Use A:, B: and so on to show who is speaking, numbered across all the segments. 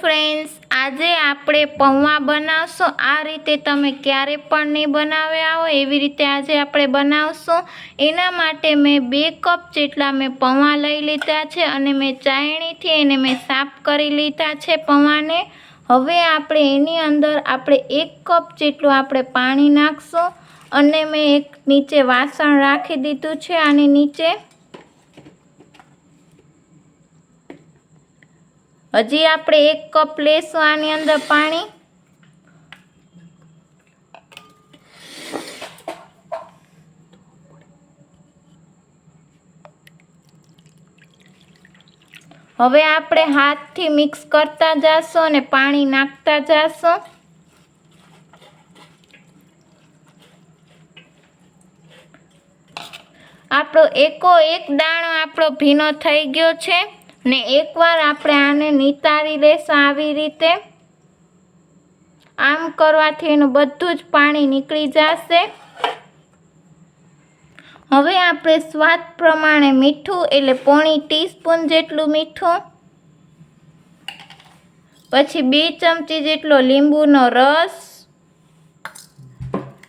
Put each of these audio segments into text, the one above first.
A: Friends આજે આપણે પૌવા બનાવશું. આ રીતે તમે ક્યારે પણ નહીં બનાવ્યા હોય, એવી રીતે આજે આપણે બનાવશું. એના માટે મેં બે કપ જેટલા મેં પૌવા લઈ લીધા છે અને મેં ચાયણીથી એને મેં સાફ કરી લીધા છે પૌવાને. હવે આપણે એની અંદર આપણે એક કપ જેટલું આપણે પાણી નાખશું અને મેં એક નીચે વાસણ રાખી દીધું છે આની નીચે હજી આપણે એક કપ લેશું આની અંદર પાણી. હવે આપણે હાથથી મિક્સ કરતા જાશું અને પાણી નાખતા જાશું. આપણો એકો એક દાણો આપણો ભીનો થઈ ગયો છે. ને એકવાર આપણે આને નિતારી લેશું આવી રીતે. આમ કરવાથી એનું બધું જ પાણી નીકળી જશે. હવે આપણે સ્વાદ પ્રમાણે મીઠું એટલે પોણી ટીસ્પૂન જેટલું મીઠું. પછી બે ચમચી જેટલો લીંબુનો રસ.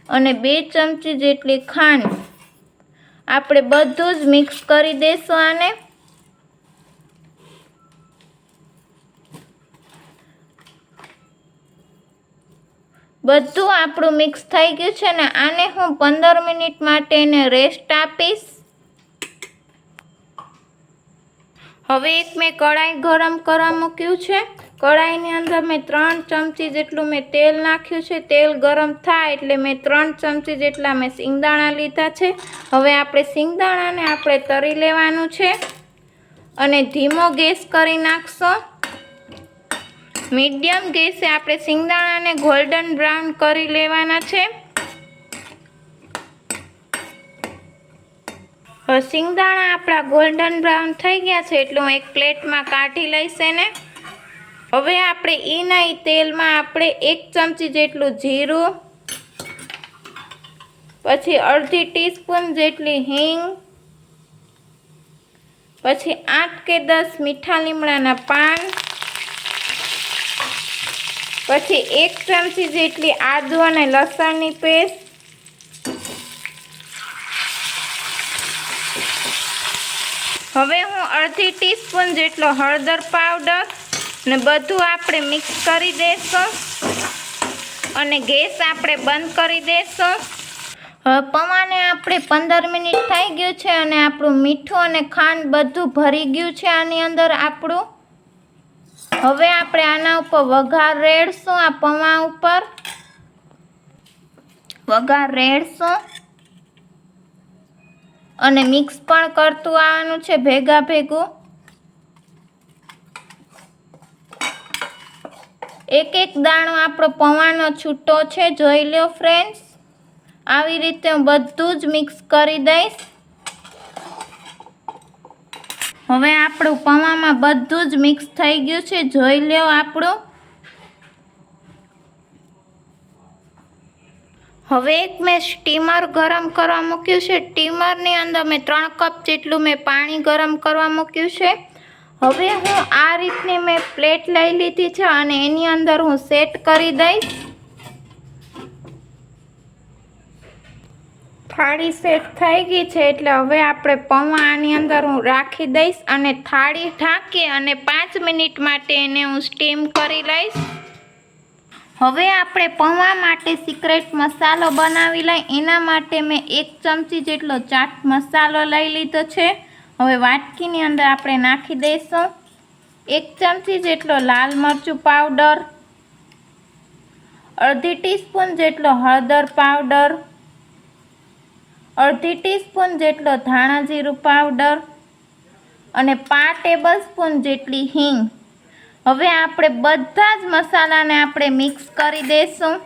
A: અને બે ચમચી જેટલી ખાંડ. આપણે બધું જ મિક્સ કરી દઈશું આને. બધું આપણું મિક્સ થઈ ગયું છે ને આને હું પંદર મિનિટ માટે એને રેસ્ટ આપીશ. હવે એક મેં કઢાઈ ગરમ કરવા મૂક્યું છે. કઢાઈની અંદર મેં ત્રણ ચમચી જેટલું મેં તેલ નાખ્યું છે. તેલ ગરમ થાય એટલે મેં ત્રણ ચમચી જેટલા મેં સિંગદાણા લીધા છે. હવે આપણે સિંગદાણાને આપણે તરી લેવાનું છે. અને ધીમો ગેસ કરી નાખશો. મીડિયમ ગેસે આપણે સિંગદાણાને ગોલ્ડન બ્રાઉન કરી લેવાના છે. સિંગદાણા આપણા ગોલ્ડન બ્રાઉન થઈ ગયા છે એટલે હું એક પ્લેટમાં કાઢી લઈશ એને. હવે આપણે એના તેલમાં આપણે એક ચમચી જેટલું જીરું, પછી અડધી ટીસ્પૂન જેટલી હિંગ, પછી આઠ કે દસ મીઠા લીમડાના પાન પછી એક ચમચી જેટલી આદુ અને લસણની પેસ્ટ. હવે હું અડધી ટીસ્પૂન જેટલો હળદર પાવડર ને બધું આપણે મિક્સ કરી દઈશું અને ગેસ આપણે બંધ કરી દઈશું હવે પૌવાને આપણે પંદર મિનિટ થઈ ગયું છે અને આપણું મીઠું અને ખાંડ બધું ભરી ગયું છે આની અંદર આપણું. હવે આપણે આના ઉપર વઘાર રેડશું, આ પૌવા ઉપર. વઘાર રેડશું. અને મિક્સ પણ કરતું આવવાનું છે ભેગા ભેગું. એક એક દાણો આપણો પૌવાનો છૂટો છે, જોઈ લો ફ્રેન્ડ્સ આવી રીતે હું બધું જ મિક્સ કરી દઈશ. હવે આપણું પૌવામાં બધું જ મિક્સ થઈ ગયું છે. જોઈ લો આપણું. હવે એક મેં સ્ટીમર ગરમ કરવા મૂક્યું છે. સ્ટીમરની અંદર મેં ત્રણ કપ જેટલું મેં પાણી ગરમ કરવા મૂક્યું છે. હવે હું આ રીતની મેં પ્લેટ લઈ લીધી છે અને એની અંદર હું સેટ કરી દઈશ. થાળી સેટ થઈ ગઈ છે એટલે હવે આપણે પૌવા આની અંદર હું રાખી દઈશ અને થાળી ઢાંકી અને પાંચ મિનિટ માટે એને હું સ્ટીમ કરી લઈશ. હવે આપણે પૌવા માટે સિક્રેટ મસાલો બનાવી લઈ. એના માટે મેં એક ચમચી જેટલો ચાટ મસાલો લઈ લીધો છે. હવે વાટકીની અંદર આપણે નાખી દઈશું. એક ચમચી જેટલો લાલ મરચું પાવડર અડધી ટીસ્પૂન જેટલો હળદર પાવડર અડધી ટીસ્પૂન જેટલો ધાણા જીરું પાવડર અને પાંચ ટેબલ સ્પૂન જેટલી હિંગ. હવે આપણે બધા જ મસાલાને આપણે મિક્સ કરી દઈશું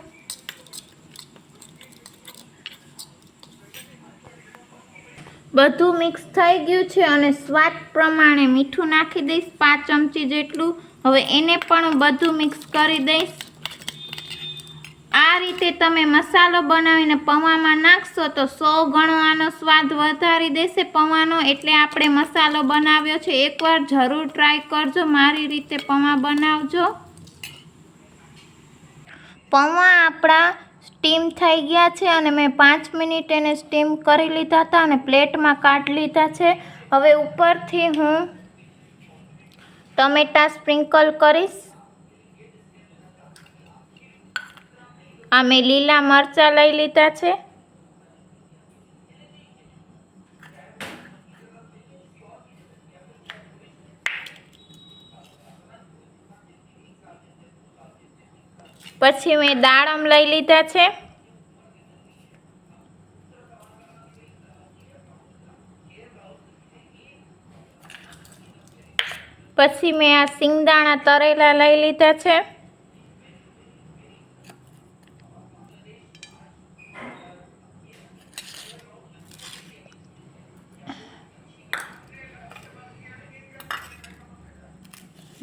A: બધું મિક્સ થઈ ગયું છે અને સ્વાદ પ્રમાણે મીઠું નાખી દઈશ પાંચ ચમચી જેટલું. હવે એને પણ બધું મિક્સ કરી દઈશ. રીતે તમે મસાલો બનાવીને પૌવામાં નાખશો તો સો ગણો આનો સ્વાદ વધારી દેશે પૌવાનો એટલે આપણે મસાલો બનાવ્યો છે. એકવાર જરૂર ટ્રાય કરજો. મારી રીતે પૌવા બનાવજો. પૌવા આપણા સ્ટીમ થઈ ગયા છે અને મેં પાંચ મિનિટ એને સ્ટીમ કરી લીધા હતા અને પ્લેટમાં કાઢી લીધા છે. હવે ઉપરથી હું ટમેટા સ્પ્રિંકલ કરીશ. આ મેં લીલા મરચાં લઈ લીધા છે. પછી મેં દાડમ લઈ લીધા છે. પછી મેં આ સિંગદાણા તરેલા લઈ લીધા છે.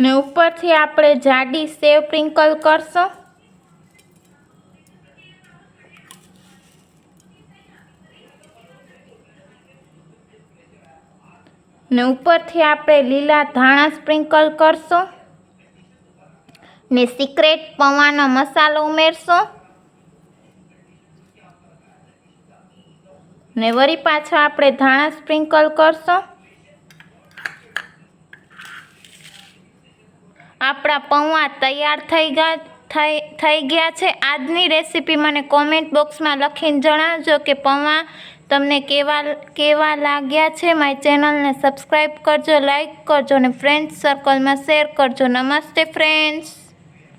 A: ને ઉપરથી આપણે જાડી સેવ સ્પ્રિંકલ કરશું. ને ઉપરથી આપણે લીલા ધાણા સ્પ્રિંકલ કરશું. ને સિક્રેટ પૌવાનો મસાલો ઉમેરશું. ને વળી પાછા આપણે ધાણા સ્પ્રિંકલ કરશું. આપણા પૌવા તૈયાર થઈ ગયા થઈ થઈ ગયા છે. આજની રેસીપી મને કોમેન્ટ બોક્સમાં લખીને જણાવજો કે પૌવા તમને કેવા કેવા લાગ્યા છે. મારી ચેનલને સબસ્ક્રાઈબ કરજો લાઈક કરજો અને ફ્રેન્ડ્સ સર્કલમાં શેર કરજો. નમસ્તે ફ્રેન્ડ્સ